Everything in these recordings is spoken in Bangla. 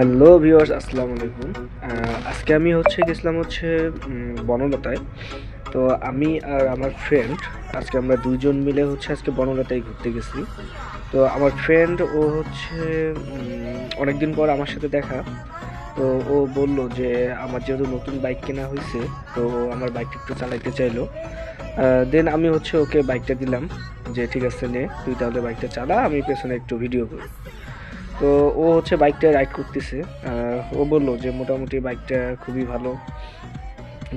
হ্যালো ভিউয়ার্স, আসসালামু আলাইকুম। আজকে আমি হচ্ছে গেছিলাম হচ্ছে বনলতায়। তো আমি আর আমার ফ্রেন্ড আজকে আমরা দুইজন মিলে হচ্ছে আজকে বনলতায় ঘুরতে গেছি। তো আমার ফ্রেন্ড ও হচ্ছে অনেক দিন পর আমার সাথে দেখা। তো ও বলল যে, আমার যেহেতু নতুন বাইক কেনা হয়েছে তো আমার বাইকটা একটু চালাইতে চাইলো। দেন আমি হচ্ছে ওকে বাইকটা দিলাম, যে, ঠিক আছে নে, তুই তাহলে বাইকটা চালা, আমি পেছনে একটু ভিডিও করি। তো ও হচ্ছে বাইকটা রাইড করতেছে। ও বলল যে মোটামুটি বাইকটা খুবই ভালো।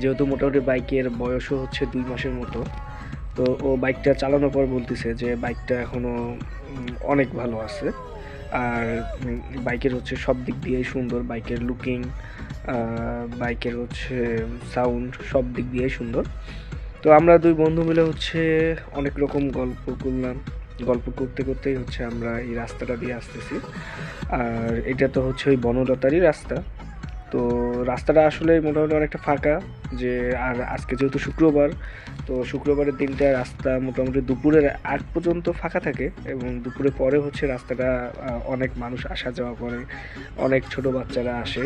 যেহেতু মোটামুটি বাইকের বয়সও হচ্ছে দুই মাসের মতো। তো ও বাইকটা চালানোর পর বলতেছে যে বাইকটা এখনও অনেক ভালো আছে। আর বাইকের হচ্ছে সব দিক দিয়েই সুন্দর। বাইকের লুকিং বাইকের হচ্ছে সাউন্ড সব দিক দিয়েই সুন্দর। তো আমরা দুই বন্ধু মিলে হচ্ছে অনেক রকম গল্প করলাম। গল্প করতে করতেই হচ্ছে আমরা এই রাস্তাটা দিয়ে আসতেছি। আর এটা তো হচ্ছে ওই বনলতারই রাস্তা। তো রাস্তাটা আসলে মোটামুটি অনেকটা ফাঁকা যে আর আজকে যেহেতু শুক্রবার, তো শুক্রবারের দিনটা রাস্তা মোটামুটি দুপুরের আগ পর্যন্ত ফাঁকা থাকে এবং দুপুরের পরে হচ্ছে রাস্তাটা অনেক মানুষ আসা যাওয়া করে, অনেক ছোট বাচ্চারা আসে।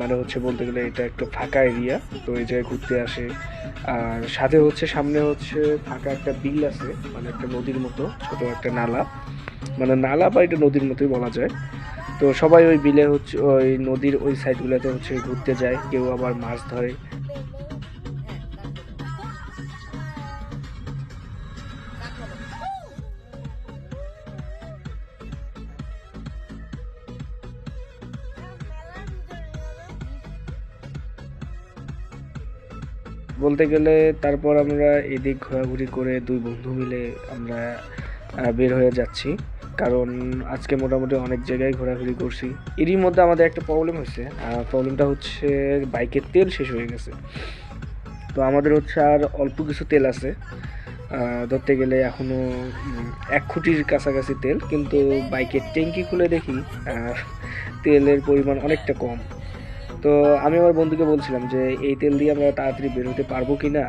মানে হচ্ছে বলতে গেলে এটা একটু ফাঁকা এরিয়া, তো এই জায়গায় ঘুরতে আসে। আর সাথে হচ্ছে সামনে হচ্ছে ফাঁকা একটা বিল আছে মানে একটা নদীর মতো, ছোট একটা নালা। মানে নালা বা এটা নদীর মতোই বলা যায়। তো সবাই ওই বিলে হচ্ছে, ওই নদীর ওই সাইডগুলোতে হচ্ছে ঘুরতে যায়, কেউ আবার মাছ ধরে। বলতে গেলে তারপর আমরা এদিক ঘোরাঘুরি করে দুই বন্ধু মিলে আমরা বের হয়ে যাচ্ছি। কারণ আজকে মোটামুটি অনেক জায়গায় ঘোরাঘুরি করছি। এরই মধ্যে আমাদের একটা প্রবলেম হয়েছে। প্রবলেমটা হচ্ছে বাইকের তেল শেষ হয়ে গেছে। তো আমাদের হচ্ছে আর অল্প কিছু তেল আছে। ধরতে গেলে এখনও এক খুঁটির কাছাকাছি তেল, কিন্তু বাইকের ট্যাঙ্কি খুলে দেখি তেলের পরিমাণ অনেকটা কম। তো আমি আমার বন্ধুকে বলছিলাম যে, এই তেল দিয়ে আমরা তাড়াতাড়ি বের হতে পারব কি না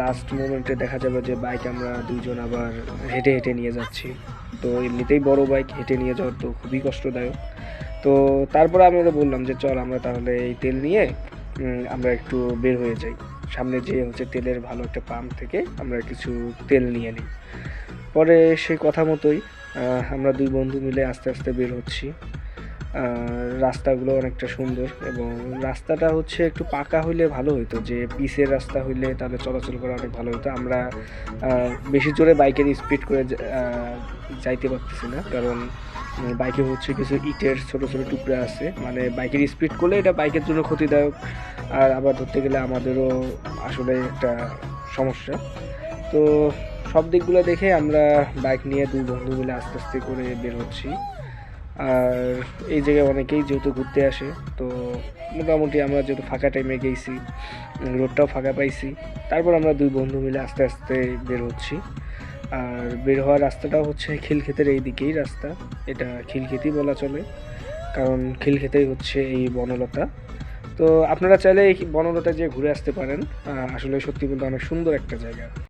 লাস্ট মোমেন্টে দেখা যাবে যে বাইক আমরা দুজন আবার হেঁটে হেঁটে নিয়ে যাচ্ছি। তো এমনিতেই বড় বাইক হেঁটে নিয়ে যাওয়ার তো খুবই কষ্টদায়ক। তো তারপরে আমি বললাম যে, চল আমরা তাহলে এই তেল নিয়ে আমরা একটু বের হয়ে যাই। সামনে যে হচ্ছে তেলের ভালো একটা পাম্প থেকে আমরা কিছু তেল নিয়ে নিই। পরে সেই কথা মতোই আমরা দুই বন্ধু মিলে আস্তে আস্তে বের হচ্ছি। রাস্তাগুলো অনেকটা সুন্দর এবং রাস্তাটা হচ্ছে একটু পাকা হইলে ভালো হতো যে পিসের রাস্তা হইলে তাহলে চলাচল করা অনেক ভালো হতো আমরা বেশি জোরে বাইকের স্পিড করে যাইতে পারতেছি না, কারণ বাইকে হচ্ছে কিছু ইটের ছোট ছোট টুকরা আছে। মানে বাইকের স্পিড করলে এটা বাইকের জন্য ক্ষতিদায়ক, আর আবার ধরতে গেলে আমাদেরও আসলে একটা সমস্যা। তো সব দিকগুলো দেখে আমরা বাইক নিয়ে দুই বন্ধু মিলে আস্তে আস্তে করে বের হচ্ছি। আর এই জায়গায় অনেকেই যেহেতু ঘুরতে আসে, তো মোটামুটি আমরা যেহেতু ফাঁকা টাইমে গেছি, রোডটাও ফাঁকা পাইছি, তারপর আমরা দুই বন্ধু মিলে আস্তে আস্তে বের হচ্ছি। আর বের হওয়ার রাস্তাটাও হচ্ছে খিলক্ষেতের এই দিকেই রাস্তা, এটা খিলক্ষেতই বলা চলে, কারণ খিলক্ষেতেই হচ্ছে এই বনলতা। তো আপনারা চাইলে এই বনলতা যে ঘুরে আসতে পারেন আসলে সত্যি কিন্তু অনেক সুন্দর একটা জায়গা।